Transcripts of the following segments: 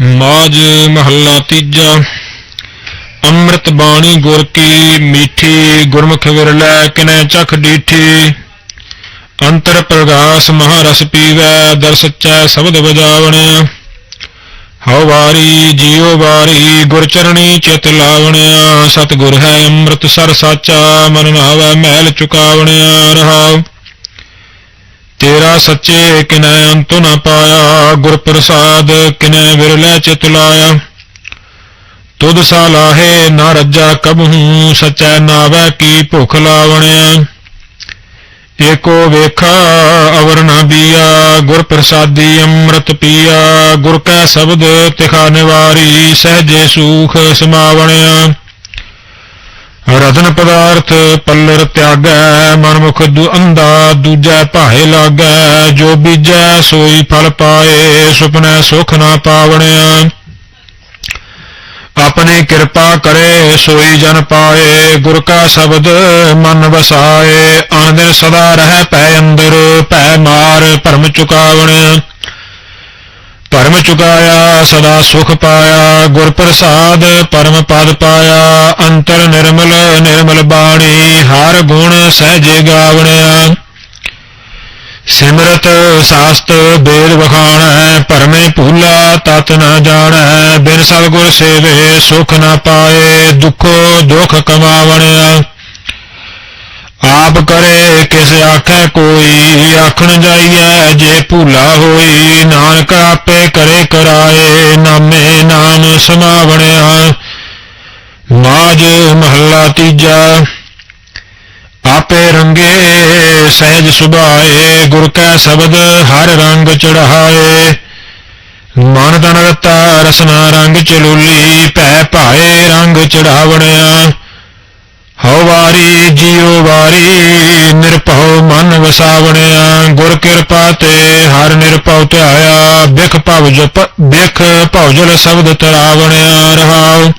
ਮਾਜ ਮਹੱਲਾ ਤੀਜਾ। ਅੰਮ੍ਰਿਤ ਬਾਣੀ ਗੁਰ ਕੀ ਮੀਠੀ, ਗੁਰਮੁਖ ਵਿਰਲੇ ਕਿਨੈ ਚਖ ਡੀਠੀ। ਅੰਤਰ ਪ੍ਰਗਾਸ ਮਹਾਰਸ ਪੀਵੈ ਦਰ ਸੱਚੈ ਸ਼ਬਦ ਵਜਾਵਣਿਆ ਹਉ ਵਾਰੀ, ਜੀਉ ਵਾਰੀ ਗੁਰ ਚਰਣੀ ਚਿਤ ਲਾਵਣਿਆ, ਸਤਿਗੁਰ ਹੈ ਅੰਮ੍ਰਿਤ ਸਰ ਸਾਚਾ, ਮਨ ਨਾਵੈ ਮਹਿਲ ਚੁਕਾਵਣਿਆ, ਰਹਾਉ। ਤੇਰਾ ਸੱਚੇ ਕਿਨੈ ਅੰਤ ਨ ਪਾਇਆ, ਗੁਰ ਪ੍ਰਸਾਦ ਕਿਨੈ ਵਿਰਲੇ ਚਿਤ ਲਾਇਆ। ਤੁਧ ਸਾ ਨਾ ਰੱਜਾ ਕਬਹੂ, ਸਚੈ ਨਾਵੈ ਕੀ ਭੁਖ ਲਾਵਣਿਆ। ਏਕੋ ਵੇਖਾ, ਅਵਰ ਨਾ ਬੀਆ ਗੁਰ ਪ੍ਰਸਾਦੀ ਅੰਮ੍ਰਿਤ ਪੀਆ, ਗੁਰ ਕੈ ਸ਼ਬਦ ਤਿਖਾ ਨਿਵਾਰੀ, ਸਹਜੇ ਸੂਖ ਸਮਾਵਣਿਆ। ਰਤਨ ਪਦਾਰਥ ਪੱਲਰ ਤਿਆਗੈ, ਮਨਮੁਖ ਦੁ ਅੰਧਾ ਦੂਜੈ ਭਾਏ ਲਾਗੈ, ਜੋ ਬੀਜੈ ਸੋਈ ਫਲ ਪਾਏ, ਸੁਪਨੈ ਸੁਖ ਨਾ ਪਾਵਣਿਆ। ਆਪਣੀ ਕਿਰਪਾ ਕਰੇ, ਸੋਈ ਜਨ ਪਾਏ, ਗੁਰ ਕਾ ਸ਼ਬਦ ਮਨ ਵਸਾਏ, ਆਨੰਦ ਸਦਾ ਰਹਿ ਪੈ ਅੰਦਰ, ਭੈ ਮਾਰ ਭਰਮ ਚੁਕਾਵਣ। ਭਰਮ ਚੁਕਾਇਆ, ਸਦਾ ਸੁਖ ਪਾਇਆ, ਗੁਰ ਪ੍ਰਸਾਦ ਪਰਮ ਪਦ ਪਾਇਆ, ਅੰਤਰ ਨਿਰਮਲ ਨਿਰਮਲ ਬਾਣੀ, ਹਰ ਗੁਣ ਸਹਿਜੇ ਗਾਵਣਿਆ ਸਿਮਰਤ ਸਾਸਤ ਬੇਦ ਵਖਾਣੈ ਭਰਮੇ ਭੂਲਾ ਤਤ ਨ ਜਾਣੈ। ਬਿਨ ਸਤਿਗੁਰ ਸੇਵੇ ਸੁਖ ਨ ਪਾਏ, ਦੁਖੋ ਦੁਖ ਕਮਾਵਣਿਆ ਆਪ ਕਰੇ ਕਿਸ ਆਖੈ ਕੋਈ, ਆਖਣ ਜਾਈਐ ਜੇ ਭੂਲਾ ਹੋਈ। ਨਾਨਕ ਆਪੇ ਕਰੇ ਕਰਾਏ, ਨਾਮੇ ਨਾਮ ਸਮਾਵਣਿਆ। ਮਾਜ ਮਹੱਲਾ ਤੀਜਾ। ਆਪੇ ਰੰਗੇ, ਸਹਿਜ ਸੁਭਾਏ, ਗੁਰ ਕੈ ਸ਼ਬਦ ਹਰ ਰੰਗ ਚੜਾਏ ਮਨ ਤਨ ਰਤਾ ਰਸਨਾ ਰੰਗ ਚਲੋਲੀ, ਭੈ ਭਾਏ ਰੰਗ ਚੜਾਵਣਿਆ ਹਉ ਵਾਰੀ, ਜੀਉ ਵਾਰੀ, ਨਿਰਭਉ ਮਨ ਵਸਾਵਣਿਆ। ਗੁਰ ਕਿਰਪਾ ਤੇ ਹਰ ਨਿਰਭਉ ਧਿਆਇਆ, ਬਿਖ ਭਵ ਜਪ, ਬਿਖ ਭਉਜਲ ਸ਼ਬਦ ਤਰਾਵਣਿਆ ਰਹਾਉ।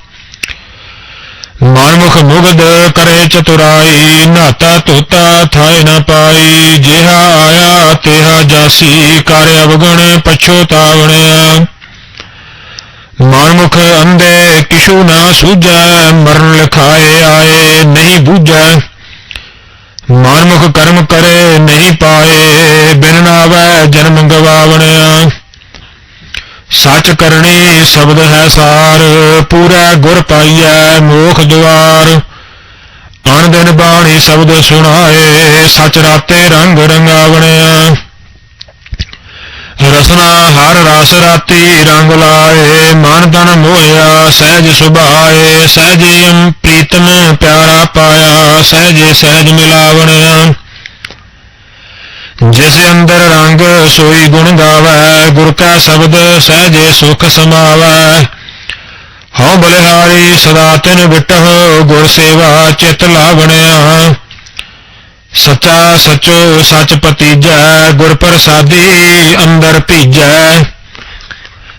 ਮਨਮੁਖ ਮੁਗਦ ਕਰੇ ਚਤੁਰਾਈ, ਨਾਤਾ ਧੋਤਾ ਥਾਇ ਨਾ ਪਾਈ, ਜਿਹਾ ਆਇਆ ਤਿਹਾ ਜਾਸੀ ਕਰ ਅਵਗਣ ਪਛੋਤਾਵਣਿਆ ਮਨਮੁਖ ਅੰਧੇ ਕਿਛੂ ਨਾ ਸੂਝੈ, ਮਰਨ ਲਿਖਾਏ ਆਏ ਨਹੀਂ ਬੂਝੈ। ਮਨਮੁਖ ਕਰਮ ਕਰੇ ਨਹੀਂ ਪਾਏ, ਬਿਨ ਨਾਵੈ ਜਨਮ ਗਵਾਵਣਿਆ। ਸੱਚ ਕਰਨੀ ਸ਼ਬਦ ਹੈ ਸਾਰ, ਪੂਰਾ ਗੁਰ ਪਾਈਐ ਮੋਖ ਦੁਆਰ ਅਣ ਦਿਨ ਬਾਣੀ ਸ਼ਬਦ ਸੁਣਾਏ, ਸੱਚ ਰਾਤੇ ਰੰਗ ਰੰਗਾਵਣਿਆ। ਰਸਨਾ ਹਰ ਰਸ ਰਾਤੀ ਰੰਗ ਲਾਏ, ਮਨ ਤਨ ਮੋਇਆ ਸਹਿਜ ਸੁਭਾਏ। ਸਹਿਜੇ ਪ੍ਰੀਤਮ ਪਿਆਰਾ ਪਾਇਆ, ਸਹਿਜੇ ਸਹਿਜ ਮਿਲਾਵਣਿਆ। ਜਿਸ ਅੰਦਰ ਰੰਗ ਸੋਈ ਗੁਣ ਗਾਵੈ, ਗੁਰ ਕਾ ਸ਼ਬਦ ਸਹਿਜੇ ਸੁਖ ਸਮਾਵੈ। ਹਉ ਬਲਿਹਾਰੀ ਸਦਾ ਤਿਨ ਵਿਟਹੁ, ਗੁਰ ਸੇਵਾ ਚਿਤ ਲਾਵਣਿਆ। ਸਚਾ ਸਚੋ ਸਚ ਪਤੀਜੈ ਗੁਰ ਪ੍ਰਸਾਦੀ ਅੰਦਰ ਭੀਜੈ।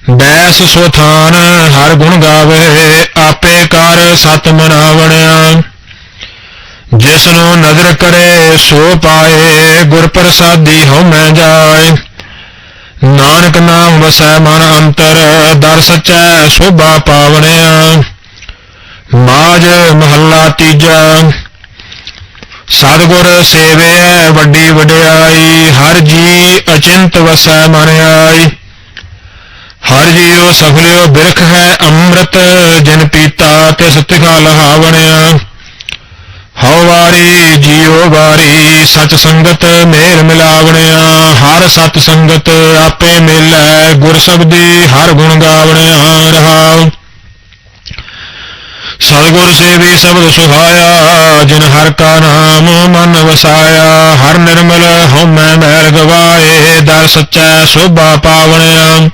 ਬੈਸ ਸੁਥਾਨ ਹਰ ਗੁਣ ਗਾਵੇ, ਆਪੇ ਕਰ ਸਤ ਮਨਾਵਣਿਆ। ਜਿਸ ਨੂੰ ਨਜ਼ਰ ਕਰੇ ਸੋ ਪਾਏ, ਗੁਰ ਪ੍ਰਸਾਦੀ ਹਉਮੈ ਜਾਏ। ਨਾਨਕ ਨਾਮ ਵਸੈ ਮਨ ਅੰਤਰ, ਦਰ ਸਚੈ ਸੋਭਾ ਪਾਵਣਿਆ ਮਾਜ ਮਹੱਲਾ ਤੀਜਾ। ਸਤਿਗੁਰ ਸੇਵਿਐ ਵੱਡੀ ਵਡਿਆਈ, ਹਰ ਜੀ ਅਚਿੰਤ ਵਸੈ ਮਨ ਆਈ। ਹਰ ਜੀਉ ਸਫਲਿਓ ਬਿਰਖ ਹੈ ਅੰਮ੍ਰਿਤ, ਜਿਨ ਪੀਤਾ ਤਿਸ ਤਿਖਾ ਲਹਾਵਣਿਆ। ਹਉ ਵਾਰੀ, ਜੀਉ ਵਾਰੀ, ਸਚ ਸੰਗਤ ਮੇਲ ਮਿਲਾਵਣਿਆ, ਹਰ ਸਤ ਸੰਗਤ ਆਪੇ ਮਿਲੈ, ਗੁਰ ਸਬਦੀ ਹਰ ਗੁਣ ਗਾਵਣਿਆ, ਰਹਾਉ। ਸਤਿਗੁਰ ਸੇਵੀ ਸ਼ਬਦ ਸੁਹਾਇਆ ਜਿਨ ਹਰ ਕਾ ਨਾਮ ਮਨ ਵਸਾਇਆ, ਹਰ ਨਿਰਮਲ ਹਉਮੈ ਮੈਲ ਗਵਾਏ, ਦਰ ਸੱਚੈ ਸੋਭਾ ਪਾਵਣਿਆ।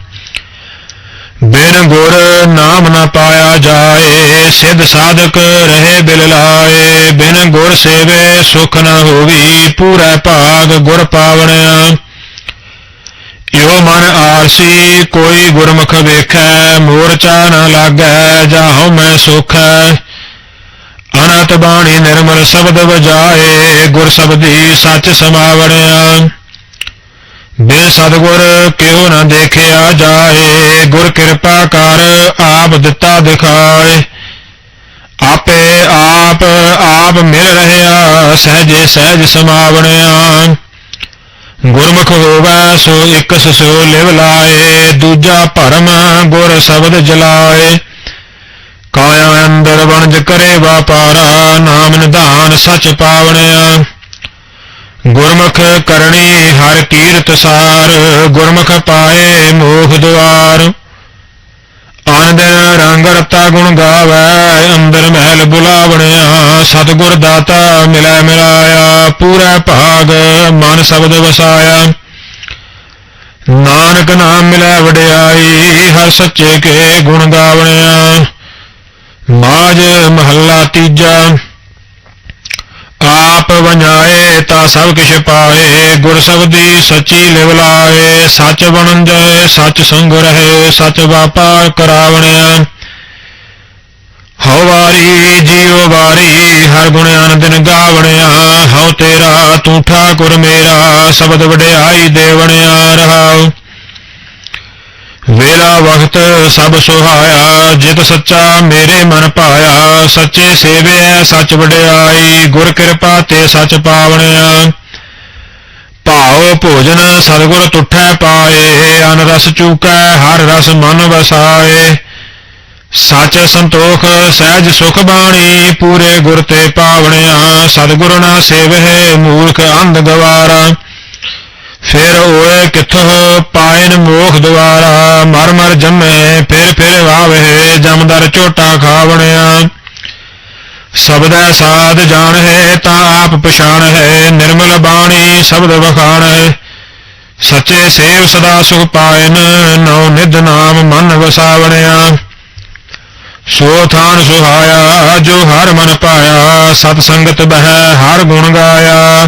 ਬਿਨ ਗੁਰ ਨਾਮ ਨਾ ਪਾਇਆ ਜਾਏ, ਸਿਧ ਸਾਧਕ ਰਹੇ ਬਿਲ ਲਾਏ। ਬਿਨ ਗੁਰ ਸੇਵੇ ਸੁਖ ਨ ਹੋਵੀ, ਪੂਰਾ ਭਾਗ ਗੁਰ ਪਾਵਣਿਆ ਇਉ ਮਨ ਆਰਸੀ, ਕੋਈ ਗੁਰਮੁਖ ਵੇਖੈ, ਮੋਰਚਾ ਨ ਲਾਗੈ ਜਾਹਉ ਮੈਂ ਸੁਖੈ। ਅਨੰਤ ਬਾਣੀ ਨਿਰਮਲ ਸ਼ਬਦ ਵਜਾਏ, ਗੁਰ ਸ਼ਬਦੀ ਸੱਚ ਸਮਾਵਣਿਆ ਬਿਨ ਸਤਗੁਰ ਕਿਉ ਨ ਦੇਖਿਆ ਜਾਏ, ਗੁਰ ਕਿਰਪਾ ਕਰ ਆਪ ਦਿੱਤਾ ਦਿਖਾਏ। ਆਪੇ ਆਪ ਆਪ ਮਿਲ ਰਹਿਆ, ਸਹਿਜੇ, ਸਹਿਜ ਸਮਾਵਣਿਆ। ਗੁਰਮੁਖ ਹੋਵੈ ਸੋ ਇੱਕ ਸੋ ਲਿਵ ਲਾਏ, ਦੂਜਾ ਭਰਮ ਗੁਰ ਸ਼ਬਦ ਜਲਾਏ। ਕਾਇਆ ਅੰਦਰ ਵਣਜ ਕਰੇ ਵਾਪਾਰਾ, ਨਾਮ ਨਿਧਾਨ ਸਚ ਪਾਵਣਿਆ। ਗੁਰਮੁਖ ਕਰਨੀ ਹਰ ਕੀਰਤ ਸਾਰ, ਗੁਰਮੁਖ ਪਾਏ ਮੋਖ ਦੁਆਰ। ਆਨੰਦ ਰੰਗ ਰਤਾ ਗੁਣ ਗਾਵੈ, ਅੰਦਰ ਮਹਿਲ ਬੁਲਾਵਣਿਆ, ਸਤਿਗੁਰ ਦਾਤਾ ਮਿਲੈ ਮਿਲਾਇਆ, ਪੂਰਾ ਭਾਗ ਮਨ ਸ਼ਬਦ ਵਸਾਇਆ। ਨਾਨਕ ਨਾਮ ਮਿਲੈ ਵਡਿਆਈ, ਹਰ ਸੱਚੇ ਕੇ ਗੁਣ ਗਾਵਣਿਆ। ਮਾਜ ਮਹੱਲਾ ਤੀਜਾ ਆਪ ਵੰਜਾਏ ਤਾਂ ਸਭ ਕਿਛ ਪਾਏ, ਗੁਰ ਸਬਦੀ ਸੱਚੀ ਲਿਵ ਲਾਏ, ਸੱਚ ਜਾਏ, ਸੱਚ ਸੰਗ ਰਹੇ, ਸੱਚ ਵਾਪਾਰ ਕਰਾਵਣਿਆ ਹਉ ਵਾਰੀ ਜੀਉ ਵਾਰੀ, ਹਰ ਗੁਣ ਅਨੰਦਨ ਗਾਵਣਿਆ ਹਉ ਤੇਰਾ, ਤੂੰ ਠਾਕੁਰ ਮੇਰਾ, ਸ਼ਬਦ ਵਡਿਆਈ ਦੇਵਣਿਆ ਰਹਾਉ। ਵੇਲਾ ਵਕਤ ਸਭ ਸੁਹਾਇਆ, ਜਿਤ ਸੱਚਾ ਮੇਰੇ ਮਨ ਭਾਇਆ ਸੱਚੇ ਸੇਵਿਐ ਸੱਚ ਵਡਿਆਈ, ਗੁਰ ਕਿਰਪਾ ਤੇ ਸੱਚ ਪਾਵਣਿਆ ਭਾਉ ਭੋਜਨ ਸਤਿਗੁਰ ਤੁਠੈ ਪਾਏ ਅਨ ਰਸ ਚੂਕੈ, ਹਰ ਰਸ ਮਨ ਵਸਾਏ। ਸੱਚ ਸੰਤੋਖ ਸਹਿਜ ਸੁਖ ਬਾਣੀ, ਪੂਰੇ ਗੁਰ ਤੇ ਪਾਵਣਿਆ। ਸਤਿਗੁਰ ਨਾ ਸੇਵਹਿ ਮੂਰਖ ਅੰਧ ਗਵਾਰਾ। ਫਿਰ ਓਏ ਕਿੱਥੋਂ ਪਾਇਨ ਮੋਖ ਦੁਆਰਾ, ਮਰ ਮਰ ਜੰਮੇ, ਫਿਰ ਫਿਰ ਵਾਵੇ, ਜਮਦਰ ਝੋਟਾ ਖਾਵਣਿਆ। ਸ਼ਬਦੈ ਸਾਧ ਜਾਣ ਹੈ ਤਾਂ ਆਪ ਪਛਾਣ ਹੈ ਨਿਰਮਲ ਬਾਣੀ ਸ਼ਬਦ ਵਖਾਣ ਹੈ ਸੱਚੇ ਸੇਵ ਸਦਾ ਸੁਖ ਪਾਇਨ, ਨਉ ਨਿਧ ਨਾਮ ਮਨ ਵਸਾਵਣਿਆ। ਸੋ ਥਾਨ ਸੁਹਾਇਆ, ਜੋ ਹਰ ਮਨ ਪਾਇਆ, ਸਤ ਸੰਗਤ ਬਹਿ, ਹਰ ਗੁਣ ਗਾਇਆ।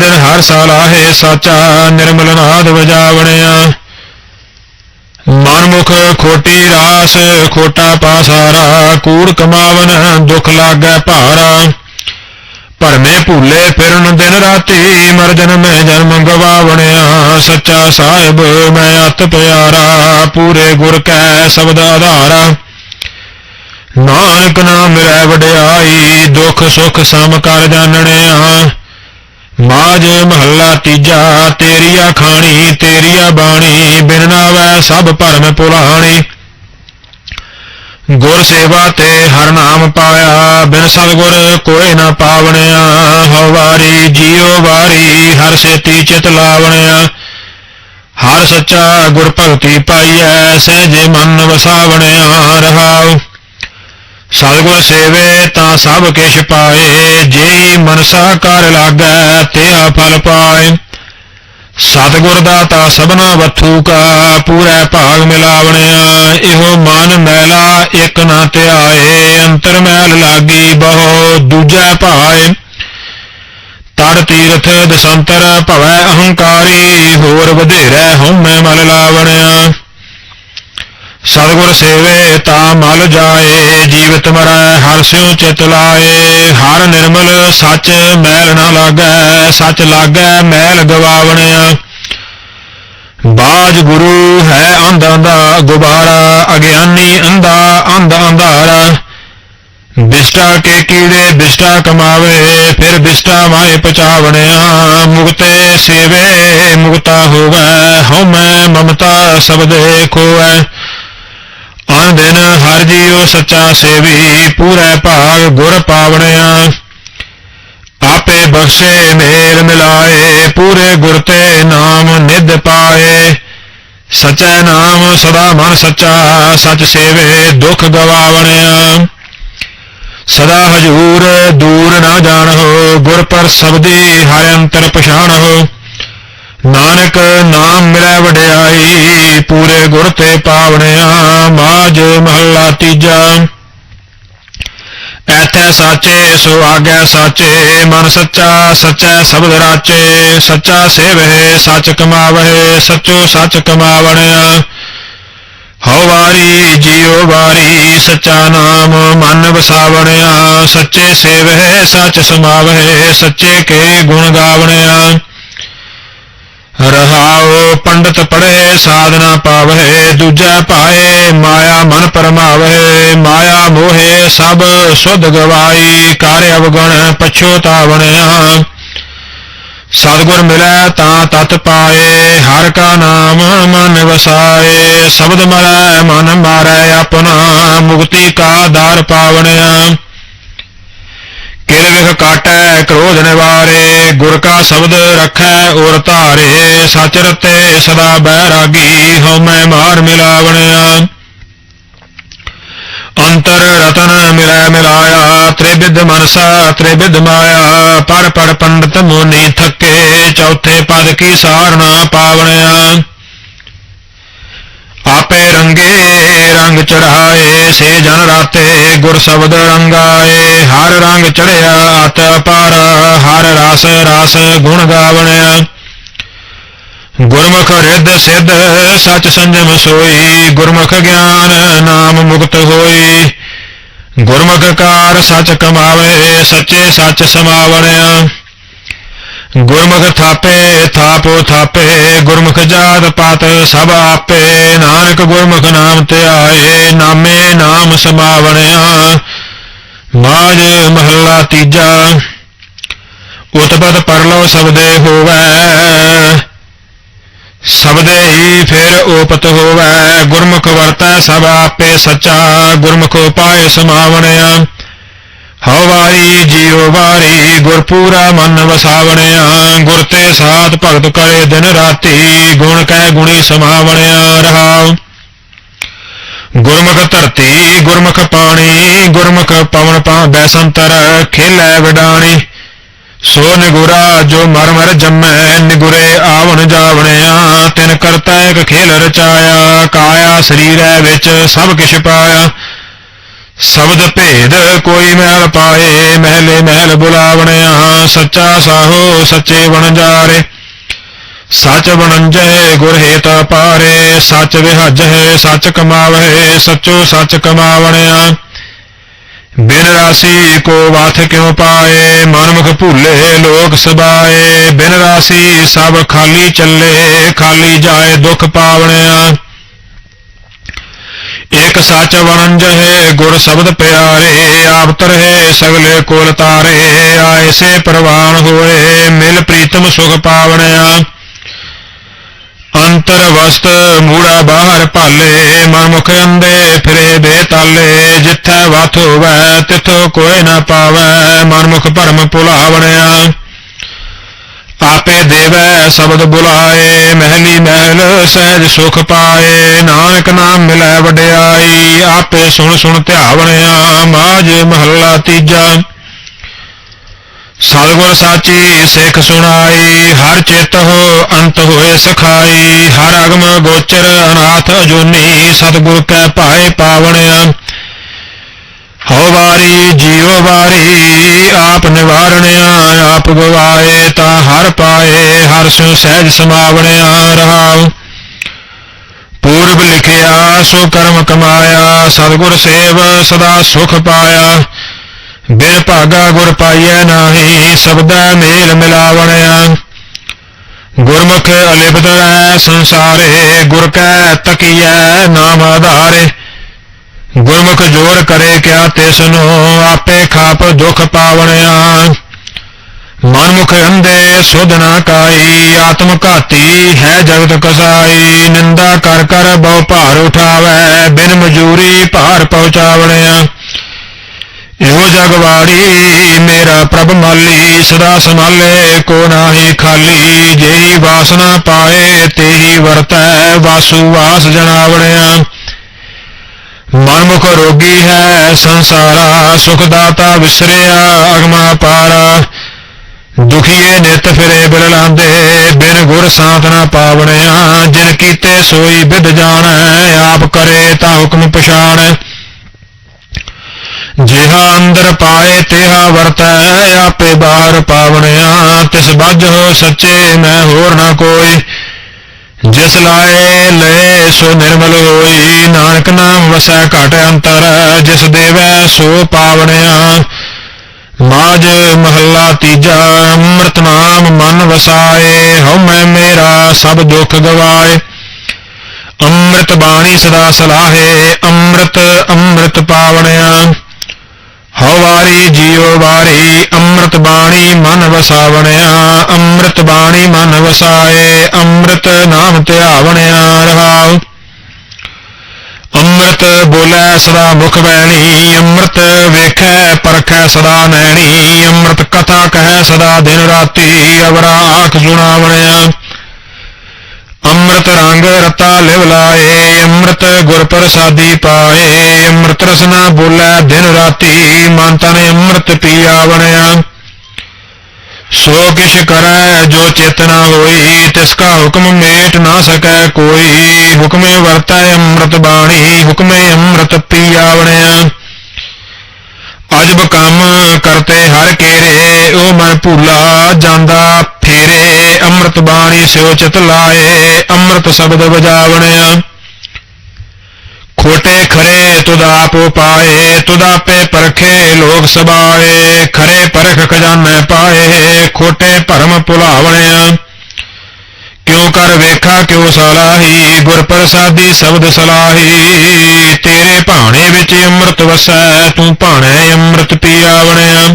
ਦਿਨ ਹਰ ਸਾਲ ਆਹੇ ਸਾਚਾ, ਨਿਰਮਲ ਨਾਦ ਵਜਾਵਣਿਆ। ਮਨਮੁਖ ਖੋਟੀ ਰਾਸ, ਖੋਟਾ ਪਾਸਾਰਾ, ਕੂੜ ਕਮਾਵਨ ਦੁਖ ਲਾਗੈ ਭਾਰਾ। ਭਰਮੇ ਭੂਲੇ ਫਿਰਨ ਦਿਨ ਰਾਤੀ, ਮਰ ਜਨਮੈ ਜਨਮ ਗਵਾਵਣਿਆ। ਸੱਚਾ ਸਾਹਿਬ, ਮੈਂ ਅਤ ਪਿਆਰਾ, ਪੂਰੇ ਗੁਰ ਕੈ ਸ਼ਬਦ ਆਧਾਰਾ। ਨਾਨਕ ਨਾਮ ਮਿਲੈ ਵਡਿਆਈ, ਦੁਖ ਸੁਖ ਸਮ ਕਰ ਜਾਣਣਿਆ। ਮਾਜ ਮਹੱਲਾ ਤੀਜਾ, ਤੇਰੀਆ ਖਾਣੀ, ਤੇਰੀਆ ਬਾਣੀ, ਬਿਨ ਨਾਵੈ ਸਭ ਭਰਮ ਪੁਲਾਣੀ ਗੁਰ ਸੇਵਾ ਤੇ ਹਰ ਨਾਮ ਪਾਇਆ, ਬਿਨ ਸਤਿਗੁਰ ਕੋਈ ਨਾ ਪਾਵਣਿਆ। ਹਉ ਵਾਰੀ ਵਾਰੀ, ਹਰ ਸੇਤੀ ਚਿਤ ਲਾਵਣਿਆ। ਹਰ ਸੱਚਾ ਗੁਰ ਭਗਤੀ ਪਾਈਐ, ਸਹਿਜੇ ਮਨ ਵਸਾਵਣਿਆ, ਰਹਾਉ। ਸਤਿਗੁਰ ਸੇਵੇ ਤਾਂ ਸਭ ਕਿਛ ਪਾਏ, ਜੇ ਮਨਸਾ ਕਰ ਲਾਗੈ ਤਿਆ ਫਲ ਪਾਏ। ਸਤਿਗੁਰ ਦਾਤਾ ਸਭਨਾ ਵਥੂ ਕਾ, ਪੂਰਾ ਭਾਗ ਮਿਲਾਵਣਿਆ। ਇਹੋ ਮਨ ਮੈਲਾ ਇੱਕ ਨਾ ਧਿਆਏ, ਅੰਤਰ ਮੈਲ ਲਾਗੀ ਬਹੁ ਦੂਜਾ ਭਾਏ। ਤੜ ਤੀਰਥ ਦਸੰਤਰ ਭਵੈ ਅਹੰਕਾਰੀ, ਹੋਰ ਵਧੇਰੇ ਹਉਮੈ ਮਲ ਲਾਵਣਿਆ। ਸਤਿਗੁਰ ਸੇਵੇ ਤਾਂ ਮਲ ਜਾਏ, ਜੀਵਤ ਮਰੈ, ਹਰ ਸਿਉ ਚਿਤ ਲਾਏ। ਹਰ ਨਿਰਮਲ ਸੱਚ ਮੈਲ ਨਾ ਲਾਗੈ, ਸੱਚ ਲਾਗੈ ਮੈਲ ਗਵਾਵਣਿਆ ਬਾਜ ਗੁਰੂ ਹੈ ਅੰਧ ਦਾ ਗੁਬਾਰਾ, ਅਗਿਆਨੀ ਅੰਧਾ, ਅੰਧ ਅੰਧਾਰਾ। ਬਿਸ਼ਟਾ ਕੇ ਕੀੜੇ ਬਿਸ਼ਟਾ ਕਮਾਵੇ, ਫਿਰ ਬਿਸ਼ਟਾ ਵਾਏ ਪਚਾਵਣਿਆ ਮੁਕਤੇ ਸੇਵੇ, ਮੁਕਤਾ ਹੋਵੈ, ਹਉਮੈ ਮਮਤਾ ਸਬਦੇ ਖੋਐ ਹਰ ਜੀਉ ਸੱਚਾ ਸੇਵੀ, ਪੂਰੇ ਭਾਗ ਗੁਰ ਪਾਵਣਿਆ। ਆਪੇ ਬਖਸ਼ੇ, ਮੇਲ ਮਿਲਾਏ, ਪੂਰੇ ਗੁਰ ਤੇ ਨਾਮ ਨਿਧ ਪਾਏ। ਸਚੈ ਨਾਮ ਸਦਾ ਮਨ ਸੱਚਾ, ਸਚ ਸੇਵੇ ਦੁਖ ਗਵਾਵਣਿਆ। ਸਦਾ ਹਜੂਰ ਦੂਰ ਨਾ ਜਾਣੋ, ਗੁਰ ਪਰ ਸਬਦੀ ਹਰਿ ਅੰਤਰ ਪਛਾਣੋ। ਨਾਨਕ ਨਾਮ ਮਿਲੈ ਵਡਿਆਈ, ਪੂਰੇ ਗੁਰ ਤੇ ਪਾਵਣਿਆ ਮਾਜ ਮਹੱਲਾ ਤੀਜਾ। ਐਥੇ ਸਾਚੇ, ਸੋ ਆਗੈ ਸਾਚੇ, ਮਨ ਸੱਚਾ, ਸੱਚੈ ਸ਼ਬਦ ਰਾਚੇ, ਸੱਚਾ ਸੇਵਹਿ, ਸੱਚ ਕਮਾਵਹਿ, ਸੱਚੋ ਸੱਚ ਕਮਾਵਣਿਆ। ਹਉ ਵਾਰੀ, ਜੀਉ ਵਾਰੀ, ਸੱਚਾ ਨਾਮ ਮਨ ਵਸਾਵਣਿਆ, ਸੱਚੇ ਸੇਵਹਿ, ਸੱਚ ਸਮਾਵਹਿ, ਸੱਚੇ ਕੇ ਗੁਣ ਗਾਵਣਿਆ। ਪੰਡਤ ਪੜ੍ਹੇ, ਸਾਧਨਾ ਪਾਵਹਿ, ਦੂਜਾ ਪਾਏ ਮਾਇਆ ਮਨ ਪਰਮਾਵਹਿ, ਮਾਇਆ ਮੋਹੇ, ਸਭ ਸੁਧ ਗਵਾਈ, ਕਾਰਿ ਅਵਗਣ ਪਛੋਤਾਵਣਿਆ ਸਤਿਗੁਰ ਮਿਲੈ ਤਾਂ ਤਤ ਪਾਏ, ਹਰ ਕਾ ਨਾਮ ਮਨ ਵਸਾਏ, ਸ਼ਬਦ ਮਰੈ ਮਨ ਮਾਰੈ ਆਪਣਾ, ਮੁਕਤੀ ਕਾ ਦਰ ਪਾਵਣਿਆ। ਕਿਲ ਵਿਖ ਕਾਟੈ ਕ੍ਰੋਧ ਨਿਵਾਰੇ, ਗੁਰ ਕਾ ਸ਼ਬਦ ਰਖੈ ਔਰ ਧਾਰੇ ਸਚ ਰਤੇ ਸਦਾ ਬੈਰਾਗੀ, ਹਉ ਮੈਂ ਮਾਰ ਮਿਲਾਵਣਿਆ ਅੰਤਰ ਰਤਨ ਮਿਲੈ ਮਿਲਾਇਆ, ਤ੍ਰਿਵਿਧ ਮਨਸਾ, ਤ੍ਰਿਵਿਧ ਮਾਇਆ, ਪਰ ਪੜ ਪੰਡਤ ਮੋਨੀ ਥੱਕੇ, ਚੌਥੇ ਪਦ ਕੀ ਸਾਰਣਾ ਪਾਵਣਿਆ। ਆਪੇ ਰੰਗੇ ਰੰਗ ਚੜਾਏ ਸੇ ਜਨ ਰਾਤੇ ਗੁਰ ਸ਼ਬਦ ਰੰਗਾਏ। ਹਰ ਰੰਗ ਚੜਿਆ ਅਤ ਅਪਾਰ, ਹਰ ਰਸ ਰਸ ਗੁਣ ਗਾਵਣਿਆ। ਗੁਰਮੁਖ ਰਿੱਧ ਸਿੱਧ, ਸਚ ਸੰਜਮ ਸੋਈ। ਗੁਰਮੁਖ ਗਿਆਨ ਨਾਮ ਮੁਕਤ ਹੋਈ। ਗੁਰਮੁਖ ਕਾਰ ਸਚ ਕਮਾਵੇ, ਸੱਚੇ ਸੱਚ ਸਮਾਵਣਿਆ। ਗੁਰਮੁਖ ਥਾਪੇ, ਥਾਪੋ ਥਾਪੇ, ਗੁਰਮੁਖ ਜਾਤ ਪਾਤ ਸਭ ਆਪੇ। ਨਾਨਕ ਗੁਰਮੁਖ ਨਾਮ ਤੇ ਆਏ ਨਾਮੇ ਨਾਮ ਸਮਾਵਣਿਆ। ਮਾਜ ਮਹੱਲਾ ਤੀਜਾ, ਉਤਪਤ ਪਰਲੋ ਸਬਦੇ ਹੋਵੈ। ਸਬਦੇ ਹੀ ਫਿਰ ਓਪਤ ਹੋਵੈ। ਗੁਰਮੁਖ ਵਰਤੈ ਸਭ ਆਪੇ ਸੱਚਾ, ਗੁਰਮੁਖ ਉਪਾਏ ਸਮਾਵਣਿਆ। ਹਉ ਵਾਰੀ ਜੀਉ ਵਾਰੀ, ਗੁਰਪੂਰਾ ਮਨ ਵਸਾਵਣਿਆ ਗੁਰ ਤੇ ਸਾਥ ਭਗਤ ਕਰੇ ਦਿਨ ਰਾਤੀ, ਗੁਣ ਕਹਿ ਗੁਣੀ ਸਮਾਵਣਿਆ ਰਹਾਉ। ਗੁਰਮੁਖ ਧਰਤੀ, ਗੁਰਮੁਖ ਪਾਣੀ, ਗੁਰਮੁਖ ਪਵਨ ਪਾ ਬੈਸੰਤਰ ਖੇਲੇ ਵਡਾਣੀ। ਸੋ ਨਿਗੁਰਾ ਜੋ ਮਰ ਮਰ ਜੰਮੈ, ਨਿਗੁਰੇ ਆਵਣ ਜਾਵਣਿਆ, ਤਿਨ ਕਰਤਾ ਇਕ ਖੇਲ ਰਚਾਇਆ, ਕਾਇਆ ਸਰੀਰੈ ਵਿੱਚ ਸਭ ਕਿਛ ਪਾਇਆ। ਸ਼ਬਦ ਭੇਦ ਕੋਈ ਮਹਿਲ ਪਾਏ, ਮਹਿਲੇ ਮਹਿਲ ਬੁਲਾਵਣਿਆ, ਸੱਚਾ ਸਾਹੋ ਸੱਚੇ ਵਣਜਾਰੇ ਸੱਚ ਵਣੰਜੈ ਗੁਰ ਹੇਤ ਪਾਰੇ, ਸੱਚ ਵਿਹਜੈ ਸੱਚ ਕਮਾਵੇ, ਸੱਚੋ ਸੱਚ ਕਮਾਵਣਿਆ। ਬਿਨ ਰਾਸੀ ਕੋ ਵਾਥ ਕਿਉ ਪਾਏ, ਮਨਮੁਖ ਭੁੱਲੇ ਲੋਕ ਸਬਾਏ। ਬਿਨ ਰਾਸੀ ਸਭ ਖਾਲੀ ਚੱਲੇ, ਖਾਲੀ ਜਾਏ ਦੁਖ ਪਾਵਣਿਆ। ਇਕ ਸੱਚ ਵਣੰਜਹਿ ਗੁਰ ਸ਼ਬਦ ਪਿਆਰੇ, ਆਪ ਤਰਹਿ ਸਗਲੇ ਕੋਲ ਤਾਰੇ, ਆਏ ਪ੍ਰਵਾਨ ਹੋਏ, ਮਿਲ ਪ੍ਰੀਤਮ ਸੁਖ ਪਾਵਣਿਆ। ਅੰਤਰ ਵਸਤ ਮੂੜਾ ਬਾਹਰ ਭਾਲੇ, ਮਨਮੁਖ ਅੰਦੇ ਫਿਰੇ ਬੇਤਾਲੇ, ਜਿੱਥੈ ਵਥ ਹੋਵੈ ਤਿਥੋ ਕੋਈ ਨਾ ਪਾਵੈ, ਮਨਮੁਖ ਭਰਮ ਭੁਲਾਵਣਿਆ। ਆਪੇ ਦੇਵੈ ਸ਼ਬਦ ਬੁਲਾਏ ਮਹਿਲੀ ਮਹਿਲ ਸਹਿਜ ਸੁਖ ਪਾਏ, ਨਾਨਕ ਨਾਮ ਮਿਲੈ ਵਡਿਆਈ, ਆਪੇ ਸੁਣ ਸੁਣ ਧਿਆਵਣਿਆ ਮਾਜ ਮਹੱਲਾ ਤੀਜਾ। ਸਤਿਗੁਰ ਸਾਚੀ ਸਿੱਖ ਸੁਣਾਈ, ਹਰ ਚਿਤ ਹੋ ਅੰਤ ਹੋਏ ਸਖਾਈ, ਹਰ ਅਗਮ ਗੋਚਰ ਅਨਾਥ ਅਜੂਨੀ ਸਤਿਗੁਰ ਕੈ ਭਾਏ ਪਾਵਣਿਆ। ਹਉ ਵਾਰੀ ਜੀਉ ਵਾਰੀ, ਆਪ ਨਿਵਾਰਣਿਆ, ਆਪ ਗਵਾਏ ਤਾਂ ਹਰ ਪਾਏ, ਹਰ ਸਿਉ ਸਹਿਜ ਸਮਾਵਣਿਆ ਰਹਾਉ। ਪੂਰਬ ਲਿਖਿਆ, ਸੋ ਕਰਮ ਕਮਾਇਆ, ਸਤਿਗੁਰ ਸੇਵ ਸਦਾ ਸੁਖ ਪਾਇਆ। ਬਿਨ ਭਾਗਾ ਗੁਰ ਪਾਈਐ ਨਾਹੀ, ਸਬਦਾ ਮੇਲ ਮਿਲਾਵਣਿਆ। ਗੁਰਮੁਖ ਅਲਿਪਤ ਹੈ ਸੰਸਾਰੇ, ਗੁਰ ਕੈ ਤਕੀਐ ਨਾਮ ਆਧਾਰੇ। ਗੁਰਮੁਖ ਜੋੜ ਕਰੇ ਕਿਆ ਤਿਸ ਨੂੰ ਆਪੇ ਖਾਪ ਦੁਖ ਪਾਵਣਿਆ। ਮਨਮੁਖ ਅੰਦੇ ਸੁਧ ਨਾ ਕਾਈ, ਆਤਮ ਘਾਤੀ ਹੈ ਜਗਤ ਕਸਾਈ। ਨਿੰਦਾ ਕਰ ਕਰ ਬਹੁ ਭਾਰ ਉਠਾਵੈ, ਬਿਨ ਮਜੂਰੀ ਭਾਰ ਪਹੁੰਚਾਵਣਿਆ। ਇਹੋ ਜਗਵਾੜੀ ਮੇਰਾ ਪ੍ਰਭ ਮਾਲੀ, ਸਦਾ ਸੰਭਾਲੇ ਕੋ ਨਾਹੀ ਖਾਲੀ। ਜਿਹੀ ਵਾਸਨਾ ਪਾਏ ਤੇਹੀ ਵਰਤੈ, ਵਾਸੂ ਵਾਸ ਜਣਾਵਣਿਆ ਮਨਮੁਖ ਰੋਗੀ ਹੈ, ਸੰਸਾਰਾ ਸੁਖ ਦਾਤਾ ਵਿਸਰਿਆ, ਅਗਮਾ ਪਾਰਾ। ਦੁਖੀਏ ਨਿਤ ਫਿਰੇ ਬਿਰਲਾਂਦੇ ਬਿਨ ਗੁਰ ਸਾਥ ਨਾ ਪਾਵਣਿਆ। ਜਿਨ ਕੀਤੇ ਸੋਈ ਵਿਦ ਜਾਣੈ, ਆਪ ਕਰੇ ਤਾਂ ਹੁਕਮ ਪਛਾਣੈ। ਜਿਹਾ ਅੰਦਰ ਪਾਏ, ਤੇਹਾ ਵਰਤੈ, ਆਪੇ ਬਾਹਰ ਪਾਵਣਿਆ। ਤਿਸ ਹੋ ਸੱਚੇ, ਮੈਂ ਹੋਰ ਨਾ ਕੋਈ। ਜਿਸ ਲਾਏ ਲਏ, ਸੋ ਨਿਰਮਲ ਹੋਈ। ਨਾਨਕ ਨਾਮ ਵਸੈ ਘਟ ਅੰਤਰ, ਜਿਸ ਦੇਵੈ ਸੋ ਪਾਵਣਿਆ। ਮਾਜ ਮਹੱਲਾ ਤੀਜਾ, ਅੰਮ੍ਰਿਤ ਨਾਮ ਮਨ ਵਸਾਏ, ਹਉ ਮੈਂ ਮੇਰਾ ਸਭ ਦੁੱਖ ਗਵਾਏ। ਅੰਮ੍ਰਿਤ ਬਾਣੀ ਸਦਾ ਸਲਾਹੇ, ਅੰਮ੍ਰਿਤ ਅੰਮ੍ਰਿਤ ਪਾਵਣਿਆ। ਵਾਰੀ ਜੀਉ ਵਾਰੀ, ਅੰਮ੍ਰਿਤ ਬਾਣੀ ਮਨ ਵਸਾਵਣਿਆ, ਅੰਮ੍ਰਿਤ ਬਾਣੀ ਮਨ ਵਸਾਏ, ਅੰਮ੍ਰਿਤ ਨਾਮ ਧਿਆਵਣਿਆ ਰਹਾਉ। ਅੰਮ੍ਰਿਤ ਬੋਲੇ ਸਦਾ ਮੁਖ ਬੈਣੀ ਅੰਮ੍ਰਿਤ ਵੇਖੈ ਪਰਖੈ ਸਦਾ ਨੈਣੀ, ਅੰਮ੍ਰਿਤ ਕਥਾ ਕਹੈ ਸਦਾ ਦਿਨ ਰਾਤੀ ਅਵਰਾਖ ਸੁਣਾਵਣਿਆ। ਰੰਗ ਰਤਾ ਲਿਵ ਲਾਏ, ਅੰਮ੍ਰਿਤ ਗੁਰ ਪ੍ਰਸਾਦੀ ਪਾਏ। ਅੰਮ੍ਰਿਤ ਰਸਨਾ ਬੋਲੇ ਦਿਨ ਰਾਤੀ, ਮਨ ਤਨ ਅੰਮ੍ਰਿਤ ਪੀਆ ਬਣਿਆ। ਸੋ ਕਿਛ ਕਰੈ ਜੋ ਚਿਤ ਹੋਈ, ਤਿਸ ਕਾ ਹੁਕਮ ਮੇਟ ਨਾ ਸਕੈ ਕੋਈ। ਹੁਕਮੇ ਵਰਤੈ ਅੰਮ੍ਰਿਤ ਬਾਣੀ, ਹੁਕਮੇ ਅੰਮ੍ਰਿਤ ਪੀਆ ਬਣਿਆ। ਅਜਬ ਕੰਮ ਕਰਤੇ ਹਰ ਕੇਰੇ, ਉਹ ਮਨ ਭੂਲਾ ਜਾਂਦਾ। ਫੇਰੇ ਅੰਮ੍ਰਿਤ ਬਾਣੀ ਸਿਓ ਚਿਤ ਲਾਏ, ਅੰਮ੍ਰਿਤ ਸ਼ਬਦ ਵਜਾਵਣਿਆ ਖੋਟੇ ਖਰੇ ਤੁਧ ਆਪੋ ਪਾਏ, ਤੁਧ ਆਪੇ ਪਰਖੇ ਲੋਕ ਸਬਾਏ। ਖਰੇ ਪਰਖ ਖਜ਼ਾਨੇ ਪਾਏ, ਖੋਟੇ ਭਰਮ ਭੁਲਾਵਣਿਆ ਕਿਉ ਕਰ ਵੇਖਾ, ਕਿਉ ਸਲਾਹੀ ਗੁਰ ਪ੍ਰਸਾਦੀ ਸ਼ਬਦ ਸਲਾਹੀ। ਤੇਰੇ ਭਾਣੇ ਵਿੱਚ ਅੰਮ੍ਰਿਤ ਵਸੈ, ਤੂੰ ਭਾਣੇ ਅੰਮ੍ਰਿਤ ਪੀਆਵਣਿਆ।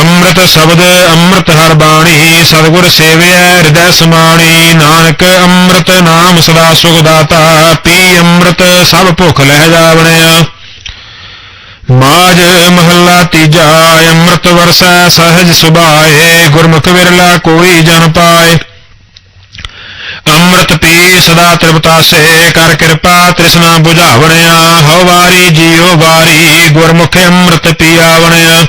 ਅੰਮ੍ਰਿਤ ਸ਼ਬਦ, ਅੰਮ੍ਰਿਤ ਹਰ ਬਾਣੀ, ਸਤਿਗੁਰ ਸੇਵਿਆ ਹਿਰਦੈ ਸਮਾਣੀ। ਨਾਨਕ ਅੰਮ੍ਰਿਤ ਨਾਮ ਸਦਾ ਸੁਖ ਦਾਤਾ ਪੀ ਅੰਮ੍ਰਿਤ ਸਭ ਭੁਖ ਲਹਿ ਜਾਵਣਿਆ ਮਾਜ ਮਹੱਲਾ ਤੀਜਾ, ਅੰਮ੍ਰਿਤ ਵਰਸੈ ਸਹਜ ਸੁਭਾਏ, ਗੁਰਮੁਖ ਵਿਰਲਾ ਕੋਈ ਜਨ ਪਾਏ। ਅੰਮ੍ਰਿਤ ਪੀ ਸਦਾ ਤ੍ਰਿਪਤਾਸੇ, ਕਰ ਕਿਰਪਾ ਤ੍ਰਿਸ਼ਨਾ 부ਝਾਵਣਿਆ ਹਉ ਵਾਰੀ ਜੀਉ ਵਾਰੀ, ਗੁਰਮੁਖ ਅੰਮ੍ਰਿਤ ਪੀਆਵਣਿਆ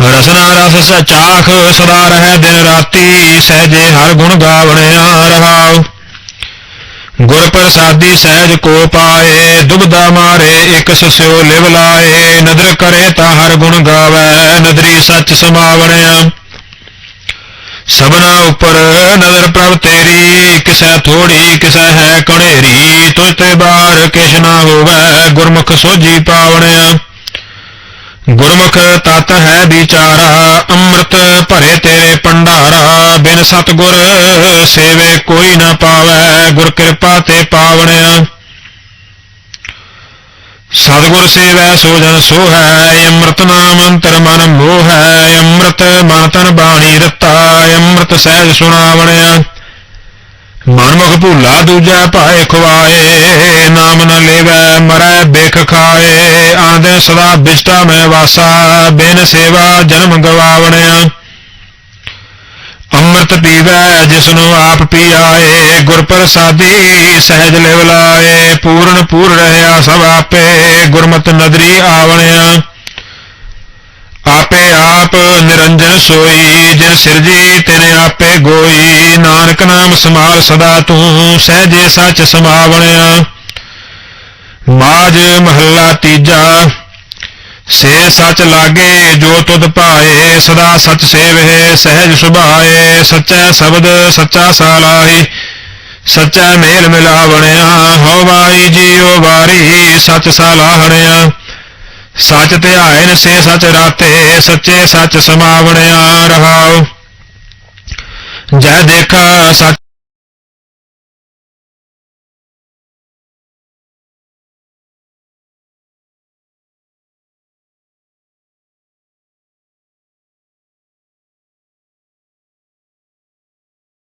ਰਸਨਾ ਰਸ ਸਚਾਖ ਸਦਾ ਰਹਿ ਦਿਨ ਰਾਤੀ, ਸਹਜੇ ਹਰ ਗੁਣ ਗਾਵਣਿਆ ਰਹਾਉ। ਗੁਰ ਪ੍ਰਸਾਦੀ ਸਹਿਜ ਕੋ ਪਾਏ, ਦੁਬਦਾ ਮਾਰੇ, ਇਕ ਸਸਿਓ ਲਿਵ ਲਾਏ, ਨਦਰ ਕਰੇ ਤਾਂ ਹਰ ਗੁਣ ਗਾਵੇ, ਨਦਰੀ ਸੱਚ ਸਮਾਵਣਿਆ। ਸਭਨਾ ਉਪਰ ਨਜ਼ਰ ਪ੍ਰਭ ਤੇਰੀ, ਕਿਸੈ ਥੋੜੀ, ਕਿਸੈ ਹੈ ਕਣੇਰੀ ਤੁਝ ਤੇ ਬਾਰ ਕਿਛ ਨਾ ਹੋਵੇ, ਗੁਰਮੁਖ ਸੋਜੀ ਪਾਵਣਿਆ। ਗੁਰਮੁਖ ਤਤ ਹੈ ਵਿਚਾਰਾ, ਅੰਮ੍ਰਿਤ ਭਰੇ ਤੇਰੇ ਭੰਡਾਰਾ। ਬਿਨ ਸਤਗੁਰ ਸੇਵੇ ਕੋਈ ਨਾ ਪਾਵੈ, ਗੁਰ ਕਿਰਪਾ ਤੇ ਪਾਵਣਿਆ ਸਤਗੁਰ ਸੇਵੈ ਸੋ ਜਨ ਸੋ ਅੰਮ੍ਰਿਤ ਨਾਮ ਅੰਤਰ ਮਨ ਮੋਹੈ। ਅੰਮ੍ਰਿਤ ਮਨ ਤਨ ਬਾਣੀ ਰਤਾ, ਅੰਮ੍ਰਿਤ ਸਹਿਜ ਸੁਣਾਵਣਿਆ ਮਨਮੁਖ ਭੂਲਾ ਦੂਜਾ ਭਾਏ ਖਵਾਏ, ਨਾਮ ਨ ਲੇਵੈ, ਮਰੈ ਬੇਖ ਖਾਏ। ਆਂਦੇ ਸਦਾ ਬਿਸਟਾ ਮੈਂ ਵਾਸਾ, ਬਿਨ ਸੇਵਾ ਜਨਮ ਗਵਾਵਣਿਆ। ਅੰਮ੍ਰਿਤ ਪੀਵੈ, ਜਿਸਨੂੰ ਆਪ ਪੀਆਏ। ਗੁਰ ਪ੍ਰਸਾਦੀ ਸਹਿਜ ਲਿਵ ਲਾਏ। ਪੂਰਨ ਪੂਰ ਰਹਿਆ ਸਭ ਆਪੇ, ਗੁਰਮਤਿ ਨਦਰੀ ਆਵਣਿਆ। ਆਪੇ ਆਪ ਨਿਰੰਜਨ ਸੋਈ, ਜਿਨ ਸਿਰਜੀ ਤਿਨ ਆਪੇ ਗੋਈ। ਨਾਨਕ ਨਾਮ ਸਮਾਲ ਸਦਾ ਤੂੰ, ਸਹਿਜੇ ਸੱਚ ਸਮਾਵਣਿਆ ਮਾਜ ਮਹੱਲਾ ਤੀਜਾ, ਸੇ ਸੱਚ ਲਾਗੇ, ਜੋ ਤੁਧ ਭਾਏ, ਸਦਾ ਸਚ ਸੇਵਹਿ, ਸਹਿਜ ਸੁਭਾਏ। ਸੱਚਾ ਸ਼ਬਦ, ਸੱਚਾ ਸਾਲਾਹੀ, ਸੱਚਾ ਮੇਲ ਮਿਲਾਵਣਿਆ। ਹਉ ਵਾਰੀ ਜੀਉ ਵਾਰੀ, ਸੱਚ ਸਲਾਹਣਿਆ। ਸੱਚ ਧਿਆਇਨ ਸੇ ਸਚ ਰਾਤੇ ਸੱਚੇ ਸੱਚ ਸਮਾਵਣਿਆ ਰਹਾਉ ਜੈ ਦੇਖਾ ਸੱਚ